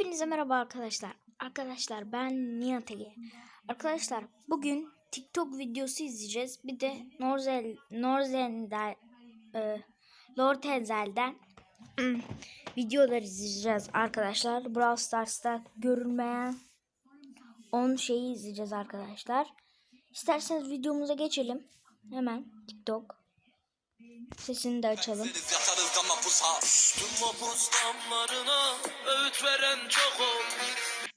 Hepinize merhaba arkadaşlar. Arkadaşlar ben Nihat Ege. Arkadaşlar bugün TikTok videosu izleyeceğiz. Bir de Norzel Norzen'den e, Lord Enzel'den hmm, videolar izleyeceğiz arkadaşlar. Brawl Stars'ta görünmeyen 10 şeyi izleyeceğiz arkadaşlar. İsterseniz videomuza geçelim. Hemen TikTok. Sesini de açalım. Deriz yatarız da mapusa Tüm mapus damlarına öğüt veren çok ol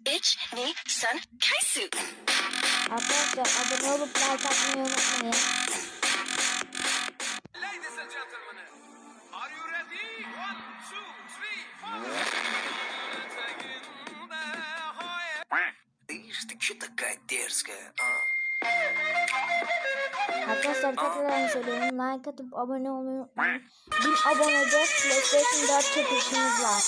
Ich, nee, sen, Kaisu. Arkadaşlar abone olup like atmayı unutmayın. Ladies and gentlemen, are you ready? One, two, three, four. İşte şu dakika derske Arkadaşlar tekrar söylüyorum. Like atıp abone olmayı unutmayın. 1000 abonede PlayStation 4 çekilişimiz var.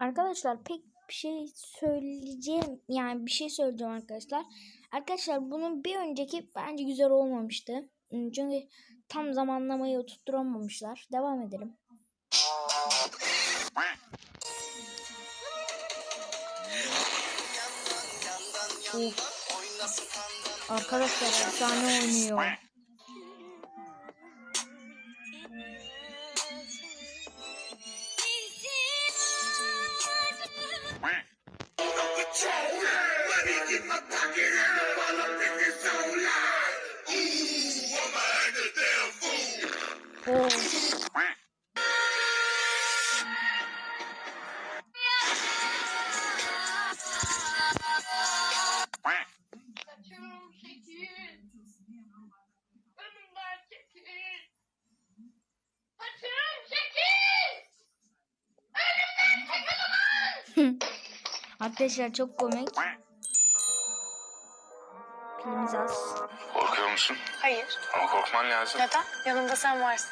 Arkadaşlar pek şey söyleyeceğim. Yani bir şey söyleyeceğim arkadaşlar. Arkadaşlar bunun bir önceki bence güzel olmamıştı. Çünkü tam zamanlamayı oturtturamamışlar. Devam edelim. Of. Arkadaşlar efsane oynuyor. Ulan. Arkadaşlar çok komik. Pilimiz az. Musun? Hayır. Ama korkman lazım. Neden? Yanımda sen varsın.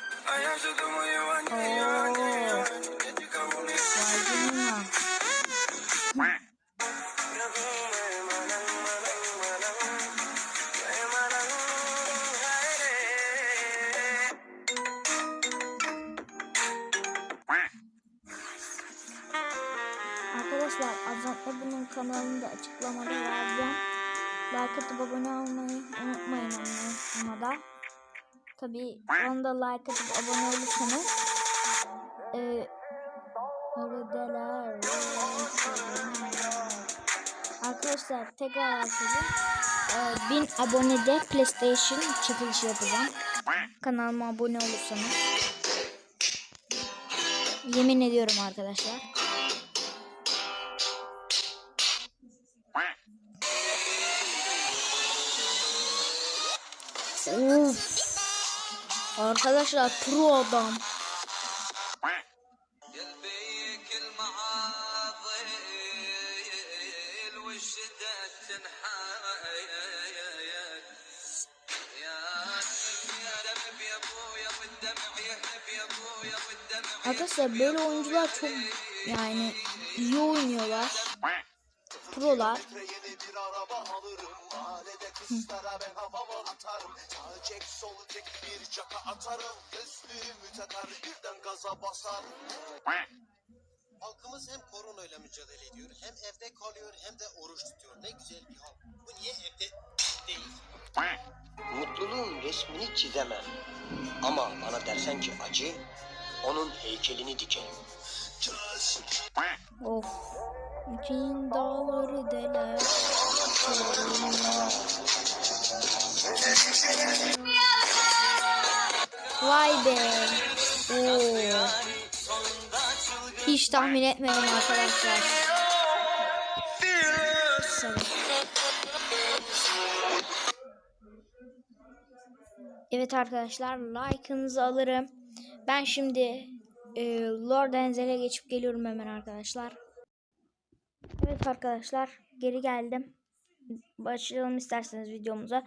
Arkadaşlar Azat'la bunun kanalını da açıklamada vereceğim. Like atıp abone olmayı unutmayın ona da. Tabi ona da like atıp abone olursanız e, Oradalar. Arkadaşlar tekrar söyleyeyim. Ee, 1000 abonede PlayStation çekilişi yapacağım. Kanalıma abone olursanız. Yemin ediyorum arkadaşlar. Of. Arkadaşlar pro adam. Arkadaşlar böyle oyuncular çok yani iyi oynuyorlar. Prolar. Hı havama atarım Sağ çek sol çek bir çaka atarım Üstümü takar birden gaza basarım Halkımız hem koronayla mücadele ediyor, hem evde kalıyor hem de oruç tutuyor. Ne güzel bir halk. Bu niye evde değil? Mutluluğun resmini çizemem. Ama bana dersen ki acı, onun heykelini dikerim. Of. Bütün dağları deler. Vay be. Oo. Hiç tahmin etmedim arkadaşlar. Evet arkadaşlar like'ınızı alırım. Ben şimdi e, Lord Enzel'e geçip geliyorum hemen arkadaşlar. Evet arkadaşlar geri geldim. Başlayalım isterseniz videomuza.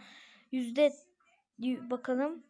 Yüzde bakalım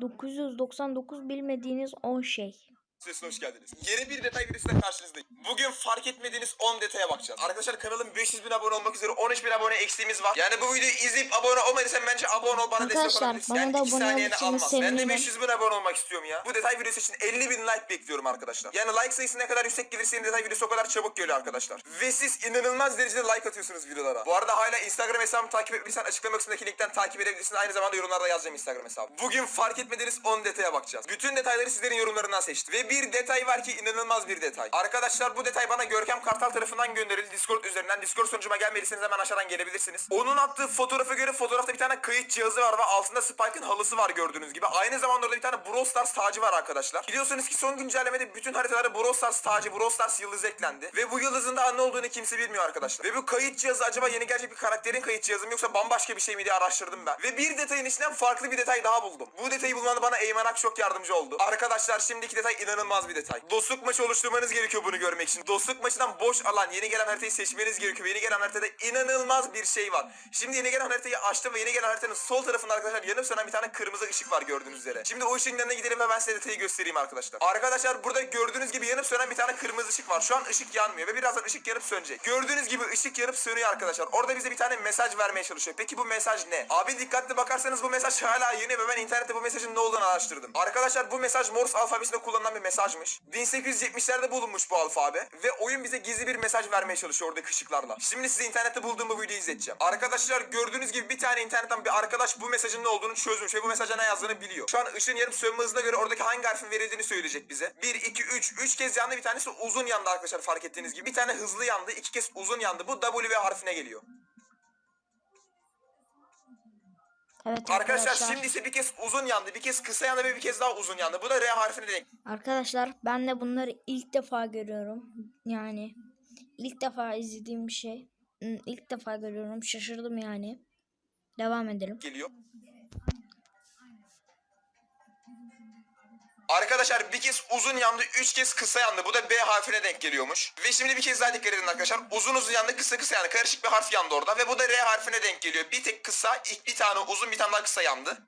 999 bilmediğiniz 10 şey. Sesine hoş geldiniz. Yeni bir detay videosuyla karşınızdayım. Bugün fark etmediğiniz 10 detaya bakacağız. Arkadaşlar kanalım 500 bin abone olmak üzere 13 bin abone eksiğimiz var. Yani bu videoyu izleyip abone olmadıysan bence abone ol bana destek Arkadaşlar, olabilirsin. Yani da 2 abone saniyeni almaz. Ben de sevinirim. 500 bin abone olmak istiyorum ya. Bu detay videosu için 50 bin like bekliyorum arkadaşlar. Yani like sayısı ne kadar yüksek gelirse yeni detay videosu o kadar çabuk geliyor arkadaşlar. Ve siz inanılmaz derecede like atıyorsunuz videolara. Bu arada hala Instagram hesabımı takip etmediysen açıklama kısmındaki linkten takip edebilirsin. Aynı zamanda yorumlarda yazacağım Instagram hesabı. Bugün fark etmediğiniz 10 detaya bakacağız. Bütün detayları sizlerin yorumlarından seçtim. Ve bir detay var ki inanılmaz bir detay. Arkadaşlar bu detay bana Görkem Kartal tarafından gönderildi Discord üzerinden. Discord sunucuma gelmediyseniz hemen aşağıdan gelebilirsiniz. Onun attığı fotoğrafa göre fotoğrafta bir tane kayıt cihazı var ve altında Spike'ın halısı var gördüğünüz gibi. Aynı zamanda orada bir tane Brawl Stars tacı var arkadaşlar. Biliyorsunuz ki son güncellemede bütün haritalara Brawl Stars tacı, Brawl Stars yıldızı eklendi. Ve bu yıldızın daha ne olduğunu kimse bilmiyor arkadaşlar. Ve bu kayıt cihazı acaba yeni gerçek bir karakterin kayıt cihazı mı yoksa bambaşka bir şey mi diye araştırdım ben. Ve bir detayın içinden farklı bir detay daha buldum. Bu detayı bulmanda bana Eymen Ak çok yardımcı oldu. Arkadaşlar şimdiki detay inanılmaz bir detay. Dostluk maçı oluşturmanız gerekiyor bunu görmek için. Dostluk maçından boş alan yeni gelen haritayı seçmeniz gerekiyor. Yeni gelen haritada inanılmaz bir şey var. Şimdi yeni gelen haritayı açtım ve yeni gelen haritanın sol tarafında arkadaşlar yanıp sönen bir tane kırmızı ışık var gördüğünüz üzere. Şimdi o ışığın yanına gidelim ve ben size detayı göstereyim arkadaşlar. Arkadaşlar burada gördüğünüz gibi yanıp sönen bir tane kırmızı ışık var. Şu an ışık yanmıyor ve birazdan ışık yanıp sönecek. Gördüğünüz gibi ışık yanıp sönüyor arkadaşlar. Orada bize bir tane mesaj vermeye çalışıyor. Peki bu mesaj ne? Abi dikkatli bakarsanız bu mesaj hala yeni ve ben internette bu mesajın ne olduğunu araştırdım. Arkadaşlar bu mesaj Morse alfabesinde kullanılan bir mesajmış. 1870'lerde bulunmuş bu alfabe ve oyun bize gizli bir mesaj vermeye çalışıyor oradaki ışıklarla. Şimdi size internette bulduğum bu videoyu izleteceğim. Arkadaşlar gördüğünüz gibi bir tane internetten bir arkadaş bu mesajın ne olduğunu çözmüş ve bu mesaja ne yazdığını biliyor. Şu an ışığın yarım sönme hızına göre oradaki hangi harfin verildiğini söyleyecek bize. 1, 2, 3. 3 kez yandı bir tanesi uzun yandı arkadaşlar fark ettiğiniz gibi. Bir tane hızlı yandı, iki kez uzun yandı. Bu W harfine geliyor. Evet Arkadaşlar, arkadaşlar. şimdi ise bir kez uzun yandı, bir kez kısa yandı ve bir kez daha uzun yandı. Bu da R harfine denk. Arkadaşlar ben de bunları ilk defa görüyorum. Yani ilk defa izlediğim bir şey. İlk defa görüyorum. Şaşırdım yani. Devam edelim. geliyor. Arkadaşlar bir kez uzun yandı, üç kez kısa yandı. Bu da B harfine denk geliyormuş. Ve şimdi bir kez daha dikkat edin arkadaşlar. Uzun uzun yandı, kısa kısa yandı. Karışık bir harf yandı orada. Ve bu da R harfine denk geliyor. Bir tek kısa, bir tane uzun, bir tane daha kısa yandı.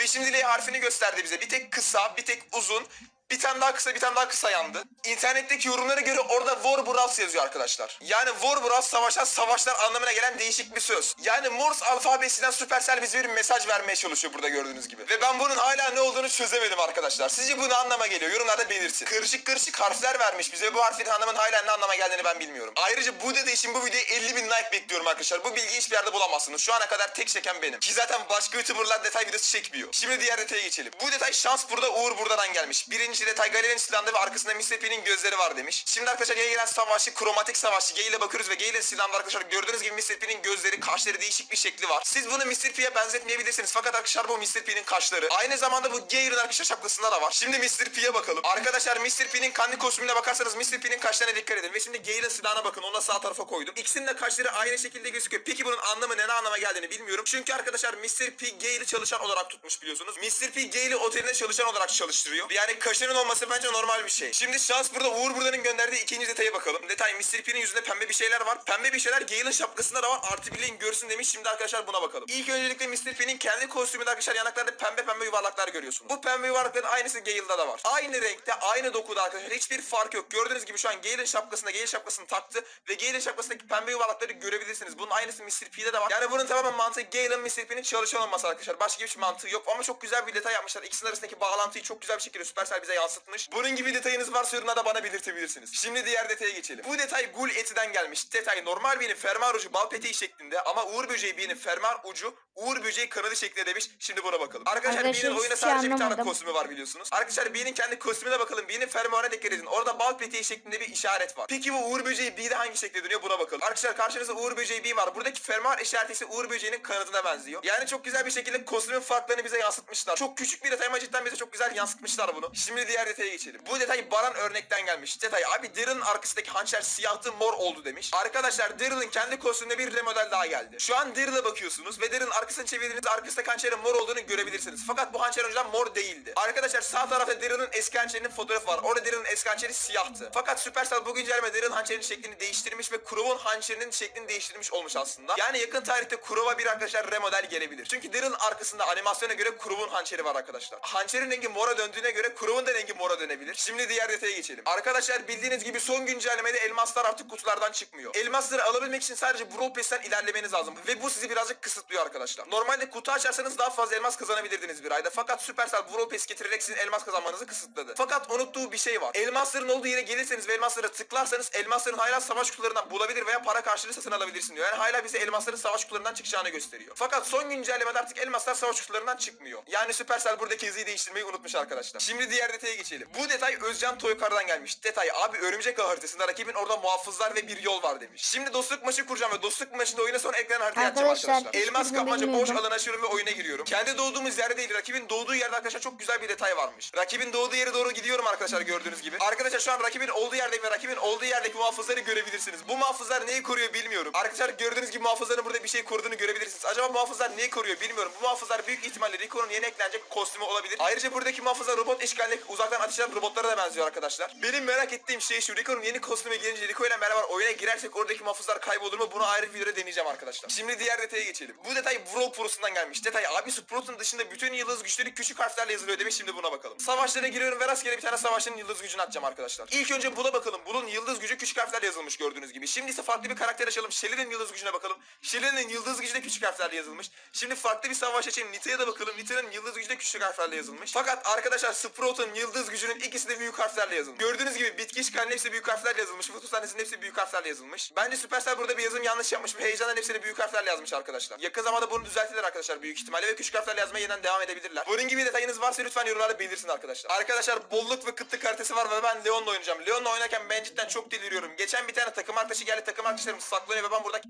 Ve şimdi L harfini gösterdi bize. Bir tek kısa, bir tek uzun, bir tane daha kısa, bir tane daha kısa yandı. İnternetteki yorumlara göre orada War Bros yazıyor arkadaşlar. Yani War Bros savaşan savaşlar anlamına gelen değişik bir söz. Yani Morse alfabesinden Supercell bize bir mesaj vermeye çalışıyor burada gördüğünüz gibi. Ve ben bunun hala ne olduğunu çözemedim arkadaşlar. Sizce bu ne anlama geliyor? Yorumlarda belirtin. Karışık karışık harfler vermiş bize. Bu harfin anlamının hala ne anlama geldiğini ben bilmiyorum. Ayrıca bu dede için bu videoya 50 bin like bekliyorum arkadaşlar. Bu bilgiyi hiçbir yerde bulamazsınız. Şu ana kadar tek çeken benim. Ki zaten başka YouTuber'lar detay videosu çekmiyor. Şimdi diğer detaya geçelim. Bu detay şans burada Uğur buradan gelmiş. Birinci detay Galen'in silahında ve arkasında. P'nin gözleri var demiş. Şimdi arkadaşlar yeni gelen savaşçı kromatik savaşçı Gale ile bakıyoruz ve Gale'in silahında arkadaşlar gördüğünüz gibi. P'nin gözleri, kaşları değişik bir şekli var. Siz bunu Mr. P'ye benzetmeyebilirsiniz fakat arkadaşlar bu. P'nin kaşları. Aynı zamanda bu Gale'in arkadaşlar şapkasında da var. Şimdi Mr. Bakalım. Arkadaşlar Mr. P'nin kostümüne bakarsanız Mr. Kaşlarına dikkat edin. Ve şimdi Gale'in silahına bakın. Onu da sağ tarafa koydum. İkisinin de kaşları aynı şekilde gözüküyor. Peki bunun anlamı ne, ne anlama geldiğini bilmiyorum. Çünkü arkadaşlar Mr. P Gale'i çalışan olarak tutmuş biliyorsunuz. Mr. P Gale'i otelinde çalışan olarak çalıştırıyor. Yani kaşının olması bence normal bir şey. Şimdi şans burada Uğur buradanın gönderdiği ikinci detaya bakalım. Detay Mr. P'nin yüzünde pembe bir şeyler var. Pembe bir şeyler Gale'in şapkasında da var. Artı bileğin görsün demiş. Şimdi arkadaşlar buna bakalım. İlk öncelikle Mr. P'nin kendi kostümünde arkadaşlar yanaklarında pembe pembe yuvarlaklar görüyorsunuz. Bu pembe yuvarlakların aynısı Gale'da da var. Aynı renkte, aynı dokuda arkadaşlar. Hiçbir fark yok. Gördüğünüz gibi şu an Gale'in şapkasında Gale şapkasını taktı ve Gale'in şapkasındaki pembe yuvarlakları görebilirsiniz. Bunun aynısı Mr. P'de de var. Yani bunun tamamen mantığı Gale'ın Mr. P'nin çalışan olması arkadaşlar. Başka hiçbir mantığı yok ama çok güzel bir detay yapmışlar. İkisinin arasındaki bağlantıyı çok güzel bir şekilde Supercell bize yansıtmış. Bunun gibi detayınız varsa yorumlarda bana belirtebilirsiniz. Şimdi diğer detaya geçelim. Bu detay gul etiden gelmiş. Detay normal birinin fermuar ucu bal peteği şeklinde ama Uğur böceği birinin fermuar ucu Uğur böceği kanadı şeklinde demiş. Şimdi buna bakalım. Arkadaşlar Arkadaşlar birinin hiçbir şey sadece bir tane anlamadım. kostümü var biliyorsunuz. Arkadaşlar birinin kendi kostümüne bakalım. Birinin fermuarına dikkat edin. Orada bal peteği şeklinde bir işaret var. Peki bu Uğur böceği B'de hangi şekilde dönüyor buna bakalım. Arkadaşlar karşınızda Uğur böceği B var. Buradaki fermuar işareti ise Uğur böceğinin kanadına benziyor. Yani çok güzel bir şekilde kostümün farklarını bize yansıtmışlar. Çok küçük bir detay ama cidden bize çok güzel yansıtmışlar bunu. Şimdi Şimdi diğer detaya geçelim. Bu detay Baran örnekten gelmiş. Detay abi Daryl'ın arkasındaki hançer siyahtı mor oldu demiş. Arkadaşlar Daryl'ın kendi kostümünde bir remodel daha geldi. Şu an Daryl'a bakıyorsunuz ve Daryl'ın arkasını çevirdiğinizde arkasındaki hançerin mor olduğunu görebilirsiniz. Fakat bu hançer önceden mor değildi. Arkadaşlar sağ tarafta Daryl'ın eski hançerinin fotoğrafı var. Orada Daryl'ın eski hançeri siyahtı. Fakat Supercell bu güncelleme Daryl'ın hançerinin şeklini değiştirmiş ve Kurov'un hançerinin şeklini değiştirmiş olmuş aslında. Yani yakın tarihte Kurov'a bir arkadaşlar remodel gelebilir. Çünkü Daryl'ın arkasında animasyona göre Kurov'un hançeri var arkadaşlar. Hançerin rengi mora döndüğüne göre Kurov'un da rengi mora dönebilir. Şimdi diğer detaya geçelim. Arkadaşlar bildiğiniz gibi son güncellemede elmaslar artık kutulardan çıkmıyor. Elmasları alabilmek için sadece Brawl Pass'ten ilerlemeniz lazım. Ve bu sizi birazcık kısıtlıyor arkadaşlar. Normalde kutu açarsanız daha fazla elmas kazanabilirdiniz bir ayda. Fakat Supercell Brawl Pass getirerek sizin elmas kazanmanızı kısıtladı. Fakat unuttuğu bir şey var. Elmasların olduğu yere gelirseniz ve elmaslara tıklarsanız elmasların hala savaş kutularından bulabilir veya para karşılığı satın alabilirsin diyor. Yani hala bize elmasların savaş kutularından çıkacağını gösteriyor. Fakat son güncellemede artık elmaslar savaş kutularından çıkmıyor. Yani Supercell buradaki hızıyı değiştirmeyi unutmuş arkadaşlar. Şimdi diğer detaya geçelim. Bu detay Özcan Toykar'dan gelmiş. Detay abi örümcek ağ haritasında rakibin orada muhafızlar ve bir yol var demiş. Şimdi dostluk maçı kuracağım ve dostluk maçında oyuna sonra ekran haritayı açacağım Arkadaşlar. Elmas kapmaca boş alan açıyorum ve oyuna giriyorum. Kendi doğduğumuz yerde değil rakibin doğduğu yerde arkadaşlar çok güzel bir detay varmış. Rakibin doğduğu yere doğru gidiyorum arkadaşlar gördüğünüz gibi. Arkadaşlar şu an rakibin olduğu yerde ve rakibin olduğu yerdeki muhafızları görebilirsiniz. Bu muhafızlar neyi koruyor bilmiyorum. Arkadaşlar gördüğünüz gibi muhafızların burada bir şey koruduğunu görebilirsiniz. Acaba muhafızlar neyi koruyor bilmiyorum. Bu muhafızlar büyük ihtimalle Rico'nun yeni eklenecek kostümü olabilir. Ayrıca buradaki muhafızlar robot işgaline uzaktan ateş eden robotlara da benziyor arkadaşlar. Benim merak ettiğim şey şu. Rico'nun yeni kostümü gelince Rico ile beraber oyuna girersek oradaki muhafızlar kaybolur mu? Bunu ayrı bir videoda deneyeceğim arkadaşlar. Şimdi diğer detaya geçelim. Bu detay Brawl Pro'sundan gelmiş. Detay abi Sprout'un dışında bütün yıldız güçleri küçük harflerle yazılıyor demiş. Şimdi buna bakalım. Savaşlara giriyorum ve rastgele bir tane savaşın yıldız gücünü atacağım arkadaşlar. İlk önce buna bakalım. Bunun yıldız gücü küçük harflerle yazılmış gördüğünüz gibi. Şimdi ise farklı bir karakter açalım. Shelly'nin yıldız gücüne bakalım. Shelly'nin yıldız gücü de küçük harflerle yazılmış. Şimdi farklı bir savaş açayım. Nita'ya da bakalım. Nita'nın yıldız gücü de küçük harflerle yazılmış. Fakat arkadaşlar Sprout'un yıldız gücünün ikisi de büyük harflerle yazılmış. Gördüğünüz gibi bitki işgalinin hepsi büyük harflerle yazılmış. Foto sahnesinin hepsi büyük harflerle yazılmış. Bence Supercell burada bir yazım yanlış yapmış ve heyecandan hepsini büyük harflerle yazmış arkadaşlar. Yakın zamanda bunu düzeltirler arkadaşlar büyük ihtimalle ve küçük harflerle yazmaya yeniden devam edebilirler. Bunun gibi detayınız varsa lütfen yorumlarda belirsin arkadaşlar. Arkadaşlar bolluk ve kıtlık haritası var ve ben Leon'la oynayacağım. Leon'la oynarken ben cidden çok deliriyorum. Geçen bir tane takım arkadaşı geldi. Takım arkadaşlarım saklanıyor ve ben burada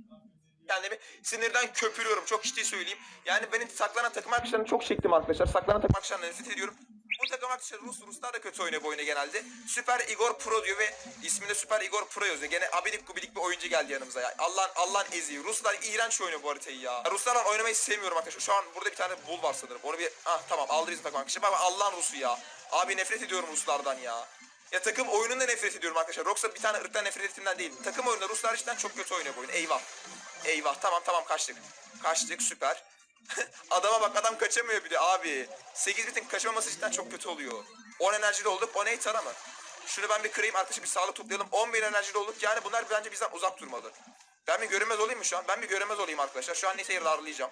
kendimi sinirden köpürüyorum. Çok ciddi söyleyeyim. Yani benim saklanan takım arkadaşlarını çok çektim arkadaşlar. Saklanan takım arkadaşlarına nefret ediyorum. Bu takım arkadaşlar Rus, Ruslar da kötü oynuyor bu oyunu genelde. Süper Igor Pro diyor ve isminde Süper Igor Pro yazıyor. Gene abidik gubidik bir oyuncu geldi yanımıza ya. Allah'ın Allah'ın eziği. Ruslar iğrenç oynuyor bu haritayı ya. Ruslarla oynamayı sevmiyorum arkadaşlar. Şu an burada bir tane bul var sanırım. Onu bir ah tamam aldı bizim takım arkadaşı. Baba Allah'ın Rusu ya. Abi nefret ediyorum Ruslardan ya. Ya takım oyununda nefret ediyorum arkadaşlar. Yoksa bir tane ırktan nefret ettiğimden değil. Takım oyununda Ruslar cidden çok kötü oynuyor bu oyunu. Eyvah. Eyvah tamam tamam kaçtık. Kaçtık süper. Adama bak adam kaçamıyor bile abi. 8 bitin kaçamaması cidden çok kötü oluyor. 10 enerjili olduk. O ne tara mı? Şunu ben bir kırayım arkadaşlar bir sağlık toplayalım. 11 enerjili olduk. Yani bunlar bence bizden uzak durmalı. Ben bir görünmez olayım mı şu an? Ben bir görünmez olayım arkadaşlar. Şu an Nita'yı darlayacağım.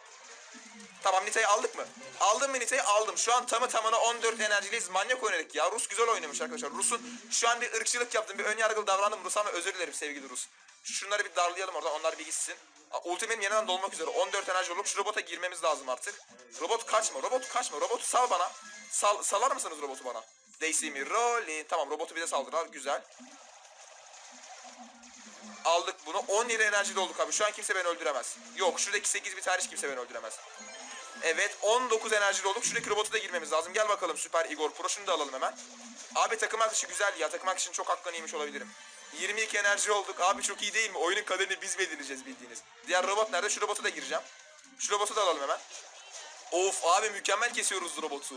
Tamam Nita'yı aldık mı? Aldım mı Nita'yı? Aldım. Şu an tamı tamına 14 enerjiliyiz. Manyak oynadık ya. Rus güzel oynamış arkadaşlar. Rus'un şu an bir ırkçılık yaptım. Bir ön yargılı davrandım Rus'a ama özür dilerim sevgili Rus. Şunları bir darlayalım oradan. Onlar bir gitsin. Ultimate yeniden dolmak üzere. 14 enerji olup şu robota girmemiz lazım artık. Robot kaçma. Robot kaçma. Robotu sal bana. Sal, salar mısınız robotu bana? They see me rolling. Tamam robotu bize saldırdılar. Güzel. Aldık bunu. 17 enerjide olduk abi. Şu an kimse beni öldüremez. Yok şuradaki 8 bir tarih kimse beni öldüremez. Evet 19 enerjili olduk. Şuradaki robotu da girmemiz lazım. Gel bakalım Süper Igor Pro. Şunu da alalım hemen. Abi takım arkadaşı güzel ya. Takım arkadaşının çok hakkını yemiş olabilirim. 22 enerji olduk. Abi çok iyi değil mi? Oyunun kaderini biz belirleyeceğiz bildiğiniz. Diğer robot nerede? Şu robota da gireceğim. Şu robotu da alalım hemen. Of abi mükemmel kesiyoruz robotu.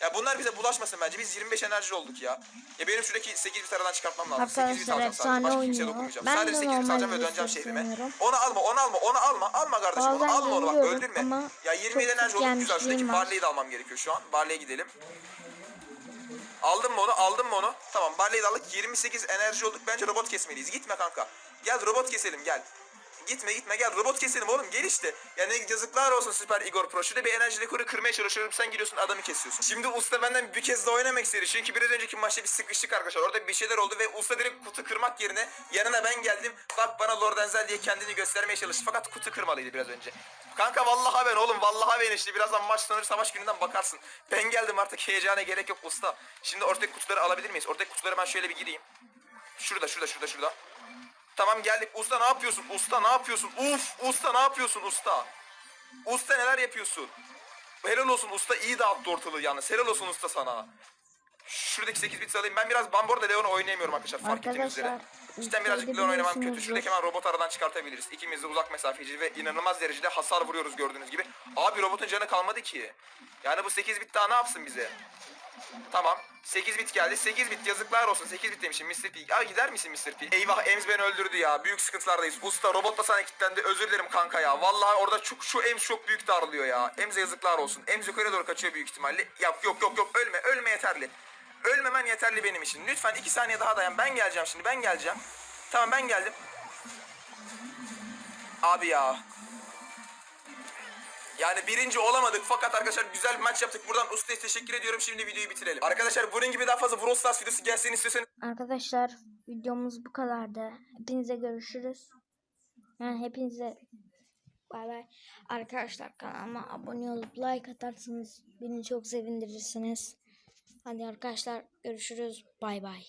Ya bunlar bize bulaşmasın bence. Biz 25 enerji olduk ya. Ya benim şuradaki 8 bit aradan çıkartmam lazım. 8 bit Arkadaşlar alacağım sadece. Başka kimseye dokunmayacağım. Ben Sadece de 8 bit alacağım ve döneceğim şehrime. Onu alma, onu alma, onu alma. Alma kardeşim, onu Bazen alma onu bak. Öldürme. Ya 27 çok enerji olduk güzel. Şuradaki. Barley'i de almam gerekiyor şu an. Barley'e gidelim. Aldın mı onu? Aldın mı onu? Tamam Barley'i de aldık. 28 enerji olduk. Bence robot kesmeliyiz. Gitme kanka. Gel robot keselim gel. Gitme gitme gel robot keselim oğlum gel işte. Yani yazıklar olsun Süper Igor Pro. Şurada bir enerji rekoru kırmaya çalışıyorum. Sen gidiyorsun adamı kesiyorsun. Şimdi Usta benden bir kez daha oynamak istedi. Çünkü biraz önceki maçta bir sıkıştık arkadaşlar. Orada bir şeyler oldu ve Usta direkt kutu kırmak yerine yanına ben geldim. Bak bana Lord Enzel diye kendini göstermeye çalıştı. Fakat kutu kırmalıydı biraz önce. Kanka vallahi ben oğlum vallahi ben işte birazdan maç sonu savaş gününden bakarsın. Ben geldim artık heyecana gerek yok usta. Şimdi ortadaki kutuları alabilir miyiz? Ortadaki kutuları ben şöyle bir gireyim. Şurada şurada şurada şurada. Tamam geldik. Usta ne yapıyorsun? Usta ne yapıyorsun? Uf! Usta ne yapıyorsun usta? Usta neler yapıyorsun? Helal olsun usta iyi dağıttı ortalığı yalnız. Helal olsun usta sana. Şuradaki 8 bit alayım. Ben biraz ben bu arada Leon'u oynayamıyorum arkadaşlar fark ettiğiniz üzere. Cidden birazcık Leon oynamam kötü. Şuradaki hemen robot aradan çıkartabiliriz. İkimiz de uzak mesafeci ve inanılmaz derecede hasar vuruyoruz gördüğünüz gibi. Abi robotun canı kalmadı ki. Yani bu 8 bit daha ne yapsın bize? Tamam. 8 bit geldi. 8 bit yazıklar olsun. 8 bit demişim Mr. P. Abi gider misin Mr. P? Eyvah Ems beni öldürdü ya. Büyük sıkıntılardayız. Usta robot da sana kilitlendi. Özür dilerim kanka ya. Vallahi orada çok, şu Ems çok büyük darlıyor ya. Ems'e yazıklar olsun. Ems yukarı doğru kaçıyor büyük ihtimalle. Yok yok yok yok ölme. Ölme yeterli. Ölmemen yeterli benim için. Lütfen 2 saniye daha dayan. Ben geleceğim şimdi. Ben geleceğim. Tamam ben geldim. Abi ya. Yani birinci olamadık fakat arkadaşlar güzel bir maç yaptık. Buradan ustaya teşekkür ediyorum. Şimdi videoyu bitirelim. Arkadaşlar bunun gibi daha fazla Brawl Stars videosu gelsin istiyorsanız Arkadaşlar videomuz bu kadardı. Hepinize görüşürüz. Yani hepinize bay bay. Arkadaşlar kanalıma abone olup like atarsanız beni çok sevindirirsiniz. Hadi arkadaşlar görüşürüz. Bay bay.